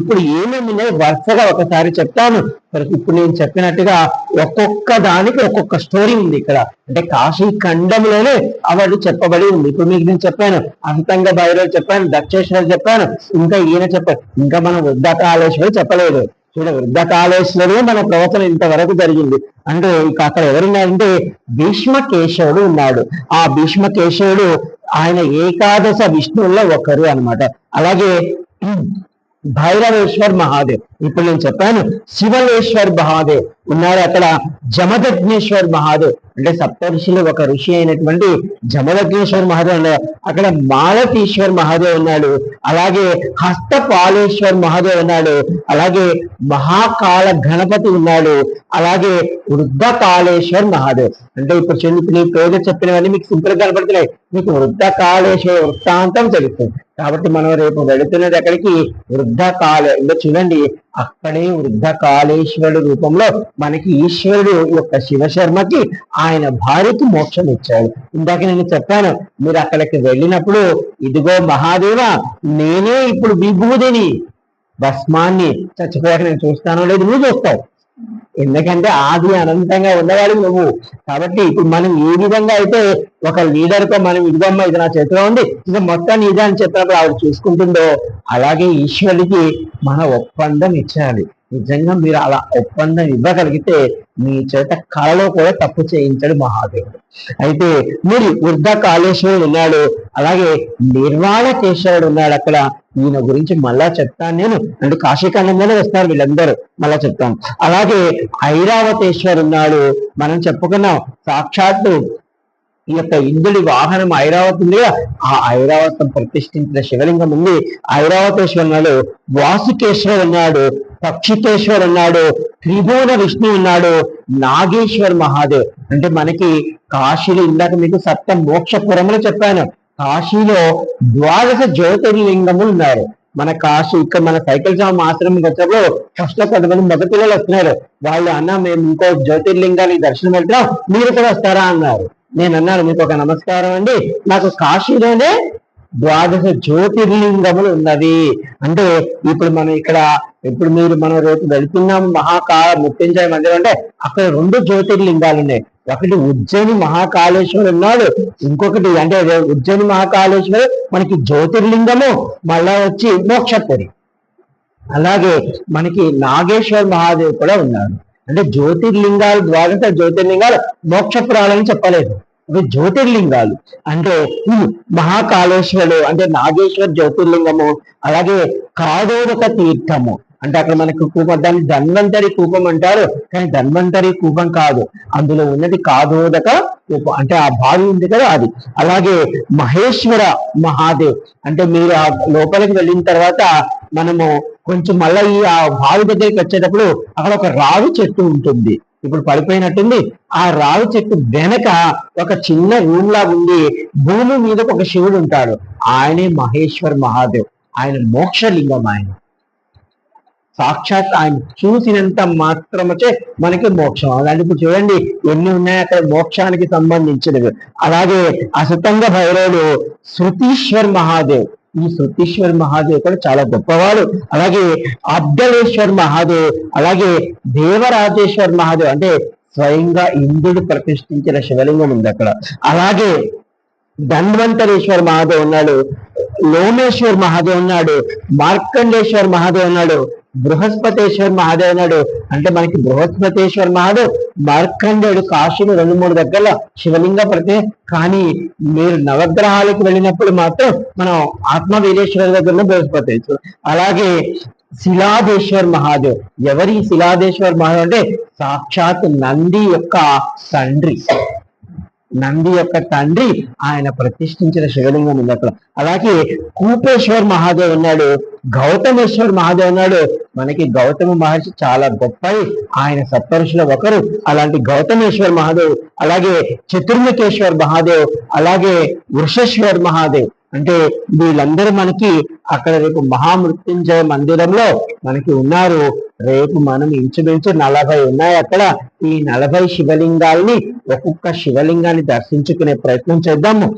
ఇప్పుడు ఏమేమి ఉన్నాయి? వరుసగా ఒకసారి చెప్తాను. ఇప్పుడు నేను చెప్పినట్టుగా ఒక్కొక్క దానికి ఒక్కొక్క స్టోరీ ఉంది ఇక్కడ. అంటే కాశీ ఖండంలోనే అవన్నీ చెప్పబడి ఉంది. ఇప్పుడు మీకు నేను చెప్పాను అంతంగ భైరవ్ చెప్పాను దక్షేశ్వర్ చెప్పాను ఇంకా ఈయన చెప్పాను ఇంకా మనం వృద్ధకాళేశ్వరి చెప్పలేదు. చూడ వృద్ధకాళేశ్వరి మన ప్రవచన ఇంతవరకు జరిగింది. అంటే ఇక అక్కడ ఎవరున్నారంటే భీష్మకేశవుడు ఉన్నాడు. ఆ భీష్మ కేశవుడు ఆయన ఏకాదశ విష్ణువుల్లో ఒకరు అన్నమాట. అలాగే భైరవేశ్వర్ మహాదేవ్. ఇప్పుడు నేను చెప్పాను శివలేశ్వర్ మహాదేవ్. ఉన్నారు అక్కడ జమదగ్నేశ్వర్ మహాదేవ్. అంటే సప్తఋషిలో ఒక ఋషి అయినటువంటి జమదగ్నేశ్వర్ మహాదేవ్ ఉన్నారు. అక్కడ మాలతీశ్వర్ మహాదేవ్ ఉన్నాడు. అలాగే హస్తపాలేశ్వర్ మహాదేవ్ ఉన్నాడు. అలాగే మహాకాల గణపతి ఉన్నాడు. అలాగే వృద్ధకాళేశ్వర్ మహాదేవ్. అంటే ఇప్పుడు చూడండి ఇప్పుడు నీ పేరు చెప్పినవన్నీ మీకు సింపుల్ కనపడుతున్నాయి. మీకు వృద్ధకాళేశ్వర వృత్తాంతం తెలుస్తుంది. కాబట్టి మనం రేపు వెళుతున్నది ఎక్కడికి వృద్ధకాల ఇంకా చూడండి అక్కడే వృద్ధ కాళేశ్వరుడు రూపంలో మనకి ఈశ్వరుడు యొక్క శివశర్మకి ఆయన భార్యకి మోక్షం ఇచ్చాడు. ఇందాక నేను చెప్పాను మీరు అక్కడికి వెళ్ళినప్పుడు ఇదిగో మహాదేవ నేనే ఇప్పుడు విభూదిని భస్మాన్ని చచ్చిపోయాక నేను చూస్తానో లేదు నువ్వు చూస్తావు. ఎందుకంటే ఆది అనంతంగా ఉన్నవాడు నువ్వు. కాబట్టి ఇప్పుడు మనం ఏ విధంగా అయితే ఒక లీడర్తో మనం ఇదిగమ్మ ఇది నా చేతిలో ఉంది ఇది మొత్తం ఇదే అని చెప్పినప్పుడు ఆవిడ చూసుకుంటుందో అలాగే ఈశ్వరుడికి మన ఒప్పందం ఇచ్చాలి. నిజంగా మీరు అలా ఒప్పందం ఇవ్వగలిగితే మీ చేత కళలో కూడా తప్పు చేయించాడు మహాదేవుడు. అయితే మీరు వృద్ధ కాళేశ్వరుడు ఉన్నాడు అలాగే నిర్వాణ కేశవుడు ఉన్నాడు అక్కడ. ఈయన గురించి మళ్ళా చెప్తాను నేను. అంటే కాశీఖండంలోనే వస్తారు వీళ్ళందరూ. మళ్ళా చెప్తాను. అలాగే ఐరావతేశ్వర్ ఉన్నాడు. మనం చెప్పుకున్నాం. సాక్షాత్తు ఈ యొక్క ఇంద్రుడి వాహనం ఐరావతి ఉంది ఆ ఐరావతం ప్రతిష్ఠించిన శివలింగం ఉంది. ఐరావతేశ్వర్ ఉన్నాడు. వాసుకేశ్వర్ ఉన్నాడు. పక్షికేశ్వర్ ఉన్నాడు. త్రిభువన విష్ణు ఉన్నాడు. నాగేశ్వర్ మహాదేవ్. అంటే మనకి కాశీలు ఇందాక మీకు సప్త మోక్షపురములు చెప్పాను. కాశీలో ద్వాదశ జ్యోతిర్లింగములు ఉన్నారు మన కాశీ ఇక్కడ మన సైకిల్ జామ్ ఆశ్రమం వచ్చినప్పుడు ఫస్ట్లో కొంతమంది మగ పిల్లలు వస్తున్నారు. వాళ్ళు అన్న మేము ఇంకో జ్యోతిర్లింగానికి దర్శనం పెడతాం మీరు కూడా వస్తారా? అన్నారు. నేను అన్నాను మీకు ఒక నమస్కారం అండి. నాకు కాశీలోనే ద్వాదశ జ్యోతిర్లింగములు ఉన్నవి అంటే ఇప్పుడు మనం ఇక్కడ ఇప్పుడు మీరు మనం రేపు వెళ్తున్నాం మహాకాళ మృత్యుంజయ మందిరం అంటే అక్కడ రెండు జ్యోతిర్లింగాలు ఉన్నాయి. ఒకటి ఉజ్జయిని మహాకాళేశ్వరు ఉన్నాడు ఇంకొకటి అంటే ఉజ్జయిని మహాకాళేశ్వరు మనకి జ్యోతిర్లింగము మళ్ళా వచ్చి మోక్షపురి. అలాగే మనకి నాగేశ్వర్ మహాదేవ్ కూడా ఉన్నాడు. అంటే జ్యోతిర్లింగాలు ద్వారా జ్యోతిర్లింగాలు మోక్షపురాలని చెప్పలేదు. అవి జ్యోతిర్లింగాలు. అంటే మహాకాళేశ్వరుడు అంటే నాగేశ్వర జ్యోతిర్లింగము అలాగే కాదోరక తీర్థము అంటే అక్కడ మనకు కూపం దాన్ని ధన్వంతరి కూపం అంటారు. కానీ ధన్వంతరి కూపం కాదు. అందులో ఉన్నది కాదోదక కూపం. అంటే ఆ బావి ఉంది కదా అది. అలాగే మహేశ్వర మహాదేవ్. అంటే మీరు ఆ లోపలికి వెళ్ళిన తర్వాత మనము కొంచెం మళ్ళీ ఈ ఆ బావి దగ్గరికి వచ్చేటప్పుడు అక్కడ ఒక రావి చెట్టు ఉంటుంది. ఇప్పుడు పడిపోయినట్టుంది. ఆ రావి చెట్టు వెనక ఒక చిన్న రూమ్ లా ఉంది. భూమి మీద ఒక శివుడు ఉంటాడు. ఆయనే మహేశ్వర్ మహాదేవ్. ఆయన మోక్షలింగం ఆయన. సాక్షాత్ ఆయన చూసినంత మాత్రమచే మనకి మోక్షం. అలాంటి ఇప్పుడు చూడండి ఎన్ని ఉన్నాయి అక్కడ మోక్షానికి సంబంధించినవి. అలాగే అసతంగ భైరవుడు శృతీశ్వర్ మహాదేవ్. ఈ శృతీశ్వర్ మహాదేవ్ కూడా చాలా గొప్పవాడు. అలాగే అబ్దలేశ్వర్ మహాదేవ్ అలాగే దేవరాజేశ్వర్ మహాదేవ్ అంటే స్వయంగా ఇంద్రుడు ప్రతిష్ఠించిన శివలింగం ఉంది అక్కడ. అలాగే ధన్వంతరేశ్వర్ మహాదేవ్ ఉన్నాడు లోమేశ్వర్ మహాదేవ్ ఉన్నాడు మార్కండేశ్వర్ మహాదేవ్ ఉన్నాడు బృహస్పతేశ్వర్ మహాదేవ్ ఉన్నాడు అంటే మనకి బృహస్పతేశ్వర్ మహాదేవ్ మార్కండేయుడు కాశీలు రెండు మూడు దగ్గర శివలింగ ప్రతి కానీ మీరు నవగ్రహాలకు వెళ్ళినప్పుడు మాత్రం మనం ఆత్మ వీరేశ్వర దగ్గర బృహస్పతేశ్వర్ అలాగే శిలాదేశ్వర్ మహాదేవ్. ఎవరి శిలాదేశ్వర్ మహాదేవ్ అంటే సాక్షాత్ నంది యొక్క తండ్రి. నంది యొక్క తండ్రి ఆయన ప్రతిష్ఠించిన శివలింగం ఉంది అక్కడ. అలాగే కూపేశ్వర్ మహాదేవ్ ఉన్నాడు గౌతమేశ్వర్ మహాదేవ్ ఉన్నాడు. మనకి గౌతమ మహర్షి చాలా గొప్ప ఆయన సప్తరుషుల ఒకరు. అలాంటి గౌతమేశ్వర్ మహాదేవ్ అలాగే చతుర్ముఖేశ్వర్ మహాదేవ్ అలాగే వృషేశ్వర్ మహాదేవ్. అంటే వీళ్ళందరూ మనకి అక్కడ రేపు మహామృత్యుంజయ మందిరంలో మనకి ఉన్నారు. రేపు మనం ఇంచుమించు నలభై ఉన్నాయి అక్కడ. ఈ నలభై శివలింగాల్ని ఒక్కొక్క శివలింగాన్ని దర్శించుకునే ప్రయత్నం చేద్దాము.